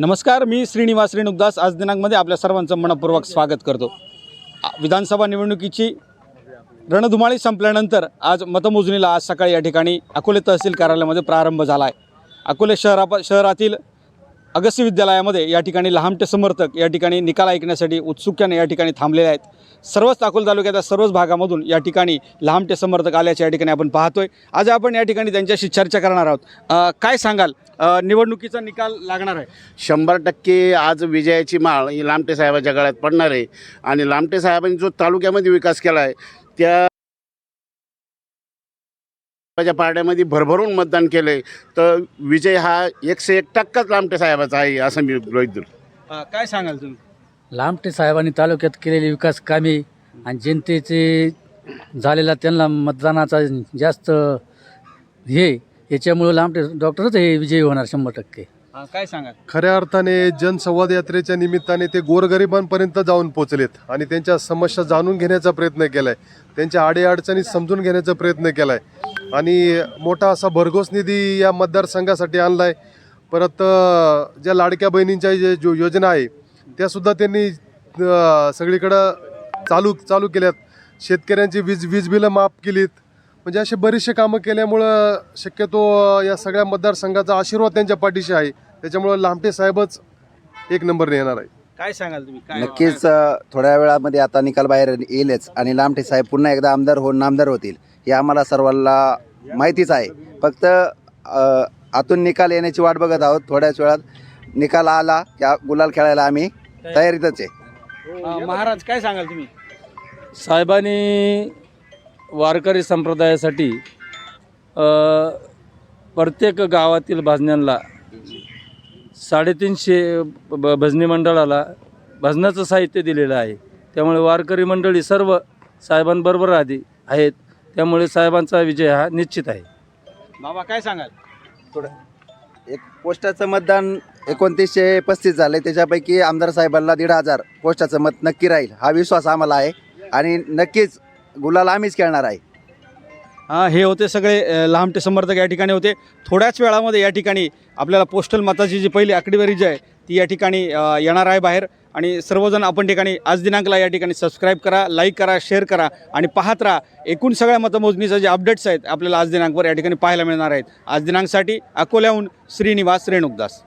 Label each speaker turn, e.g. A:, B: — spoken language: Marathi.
A: नमस्कार मी श्रीनिवास रेणुकदास. आज दिनांकमध्ये आपल्या सर्वांचं मनपूर्वक स्वागत करतो. विधानसभा निवडणुकीची रणधुमाळी संपल्यानंतर आज मतमोजणीला आज सकाळी या ठिकाणी अकोले तहसील कार्यालयामध्ये प्रारंभ झाला आहे. अकोले शहरा शहरातील अगस्त्य विद्यालयामध्ये या ठिकाणी लहामटे समर्थक या ठिकाणी निकाल ऐकण्यासाठी उत्सुक्याने या ठिकाणी थांबलेले आहेत. सर्वच अकोला तालुक्याच्या सर्वच भागामधून या ठिकाणी लहामटे समर्थक आल्याच्या या ठिकाणी आपण पाहतोय. आज आपण या ठिकाणी त्यांच्याशी चर्चा करणार आहोत. काय सांगाल? निवडणुकीचा निकाल लागणार आहे.
B: शंभर टक्के आज विजयाची माळ ही लामटे साहेबाच्या गळ्यात पडणार आहे. आणि लामटे साहेबांनी जो तालुक्यामध्ये विकास केला आहे त्या साहेबाच्या पारड्यामध्ये भरभरून मतदान केलं आहे तर विजय हा एकशे एक टक्काच लामटे साहेबाचा आहे असं मी गृहीत धरतो.
A: अ, काय सांगाल तुम्ही?
C: लामटे साहेबांनी तालुक्यात केलेली विकास कामे आणि जनतेचे झालेला त्यांना मतदानाचा जास्त हे याच्यामुळं लामटे डॉक्टरच हे विजयी होणार शंभर टक्के.
A: काय सांगा
D: खऱ्या अर्थाने जनसंवाद यात्रेच्या निमित्ताने ते गोरगरिबांपर्यंत जाऊन पोचलेत आणि त्यांच्या समस्या जाणून घेण्याचा प्रयत्न केलाय. त्यांच्या अडीअडचणी समजून घेण्याचा प्रयत्न केलाय. आणि मोठा असा भरघोस निधी या मतदारसंघासाठी आणलाय. परत अं, ज्या लाडक्या बहिणींच्या जे जो योजना आहे त्यासुद्धा त्यांनी अं, सगळीकडं चालू चालू केल्यात. शेतकऱ्यांची वीज वीज बिलं माफ केलीत. म्हणजे असे बरेचसे कामं केल्यामुळं शक्यतो या सगळ्या मतदारसंघाचा आशीर्वाद त्यांच्या पाठीशी आहे. त्याच्यामुळं लामटे साहेबच एक नंबरने येणार आहे.
A: काय सांगाल तुम्ही? काय
E: नक्कीच थोड्या वेळामध्ये आता निकाल बाहेर येईलच आणि लामटे साहेब पुन्हा एकदा आमदार होऊन नामदार होतील हे आम्हाला सर्वांना माहितीच आहे. फक्त अ, आतून निकाल येण्याची वाट बघत आहोत थोड्याच वेळात. निकाल आला की आ- गुलाल खेळायला आम्ही तयारीतच आहे.
A: अ, महाराज काय सांगाल तुम्ही?
F: साहेबांनी वारकरी संप्रदायासाठी अ, प्रत्येक गावातील भजन्यांना साडेतीनशे ब भजनी मंडळाला भजनाचं साहित्य दिलेलं आहे. त्यामुळे वारकरी मंडळी सर्व साहेबांबरोबर आधी आहेत. त्यामुळे साहेबांचा विजय हा निश्चित आहे.
A: बाबा काय सांगाल?
E: एक पोस्टाचं मतदान एकोणतीसशे पस्तीस झालं आहे त्याच्यापैकी आमदार साहेबांना दीड हजार पोस्टाचं मत नक्की राहील. हा विश्वास आम्हाला आहे. आणि नक्कीच गुलाल आम्हीच खेळणार आहे.
A: हां हे होते सगळे अ, लहामटे समर्थक या ठिकाणी होते. थोड्याच वेळामध्ये या ठिकाणी आपल्याला पोस्टल मताची जी पहिली आकडेवारी जी आहे ती या ठिकाणी येणार आहे बाहेर. आणि सर्वजण आपण ठिकाणी आज दिनांकला या ठिकाणी सबस्क्राईब करा लाईक करा शेअर करा आणि पाहत राहा. एकूण सगळ्या मतमोजणीचं जे अपडेट्स आहेत आपल्याला आज दिनांकवर या ठिकाणी पाहायला मिळणार आहेत. आज दिनांकसाठी अकोल्याहून श्रीनिवास रेणुकदास.